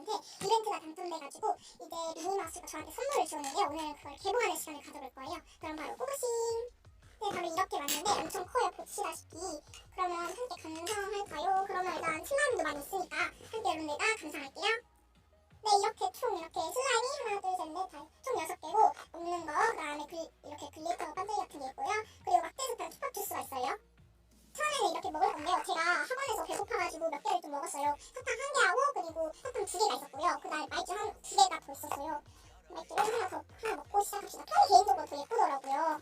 분들한테 이벤트가 당첨돼가지고 이제 미니마우스가 저한테 선물을 주었는데요. 오늘은 그걸 개봉하는 시간을 가져볼 거예요. 그럼 바로 고고싱! 네, 바로 이렇게 왔는데 엄청 커요. 보시다시피. 그러면 함께 감상할까요? 그러면 일단 슬라임도 많이 있으니까 함께 여러분들과 감상할게요. 네, 이렇게 총 이렇게 슬라임이 하나, 둘, 셋, 넷, 다, 총 여섯 개고 없는 거, 그 다음에 글, 이렇게 글리터 반짝이 같은 게 있고요. 그리고 막대스판 투팍 주스가 있어요. 처음에는 이렇게 먹을 건데요. 제가 학원에서 배고파가지고 몇 개를 좀 먹었어요. 사탕 한 개하고 그리고 사탕 두 개가 있었고요. 그 다음에 말주 한 두 개가 더 있었어요. 말주를 하나 더 하나 먹고 시작합시다. 털이 개인적으로 더 예쁘더라고요.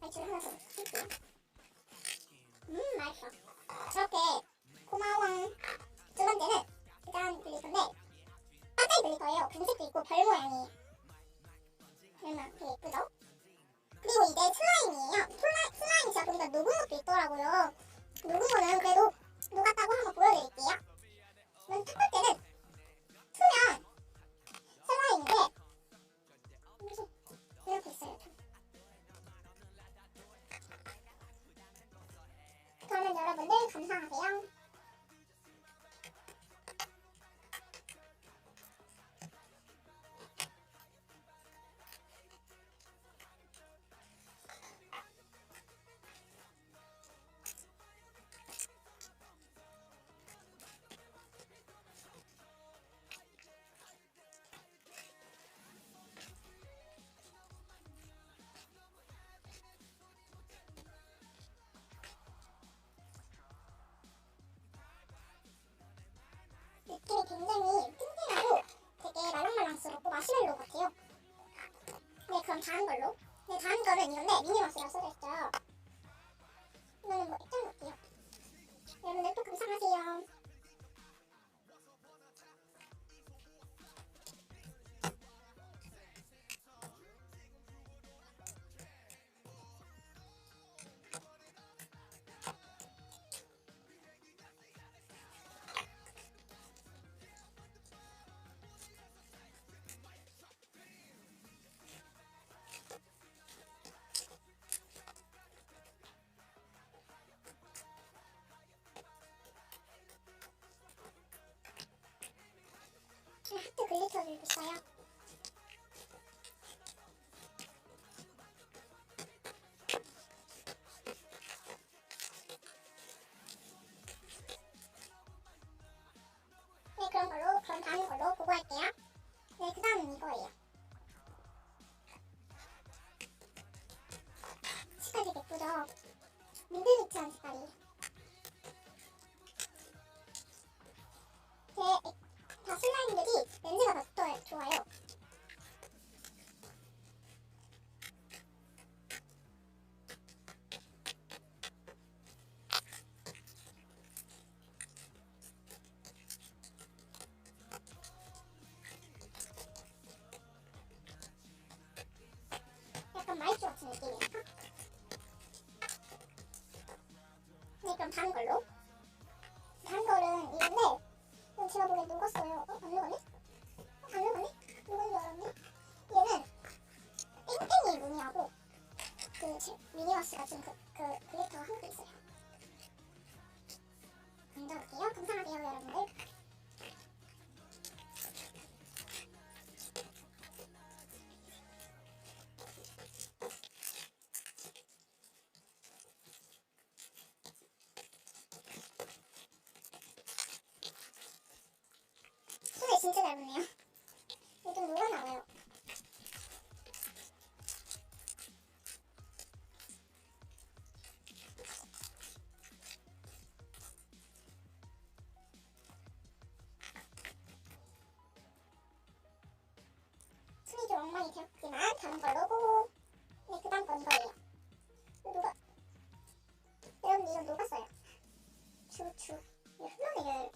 말주를 하나 더 먹을게요. 음 맛있어. 이렇게 고마워. 두 번째는 짜잔 글리터인데 반짝이 글리터예요. 금색도 있고 별 모양이. 얼마 되게 예쁘죠? 그리고 이제 슬라임이에요. 슬라, 슬라임 제가 보니까 녹은 것도 있더라고요. 녹은 거는 그래도 다음 걸로. 네, 다음 거는 이건데 미니마우스라고 써져. 이 다음 걸로. 다음 거는 이건데 이건 제가 보기엔 녹았어요. 어? 안 녹았네? 어? 안 녹았네? 녹은 줄 알았네? 얘는 땡땡이 무늬하고 그 제- 미니마우스가 지금 그, 그 글리터 한개 있어요. 얹어볼게요. 감상하세요, 여러분들. 엉망이 되었지만 다른 걸로 보고 네, 그 다음 건 이거예요. 이거 녹아. 여러분 이거 녹았어요. 추추. 이거 흘러내려요.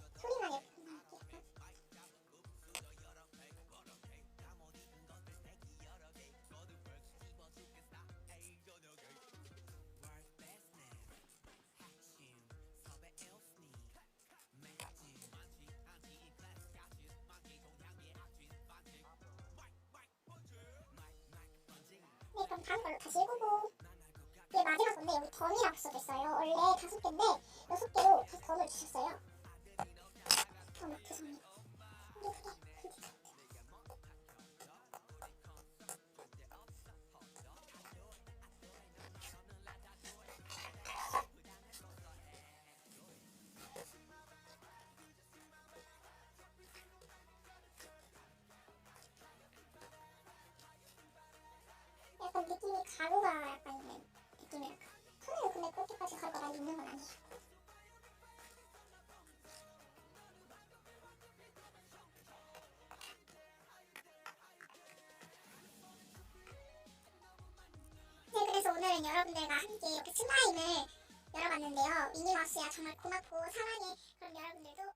다음 걸로 다시 읽어보. 네, 마지막 건데 여기 덤이라고 써져 있어요. 원래 다섯 개인데 여섯 개로 다시 덤을 주셨어요. 덤 죄송해요. 근데 그게 가루가 약간 있는 느낌이랄까. 손에는 근데 그렇게까지 가루가 있는 건 아니에요. 네, 그래서 오늘은 여러분들과 함께 이렇게 슬라임을 열어봤는데요. 미니마우스야 정말 고맙고 사랑해. 그럼 여러분들도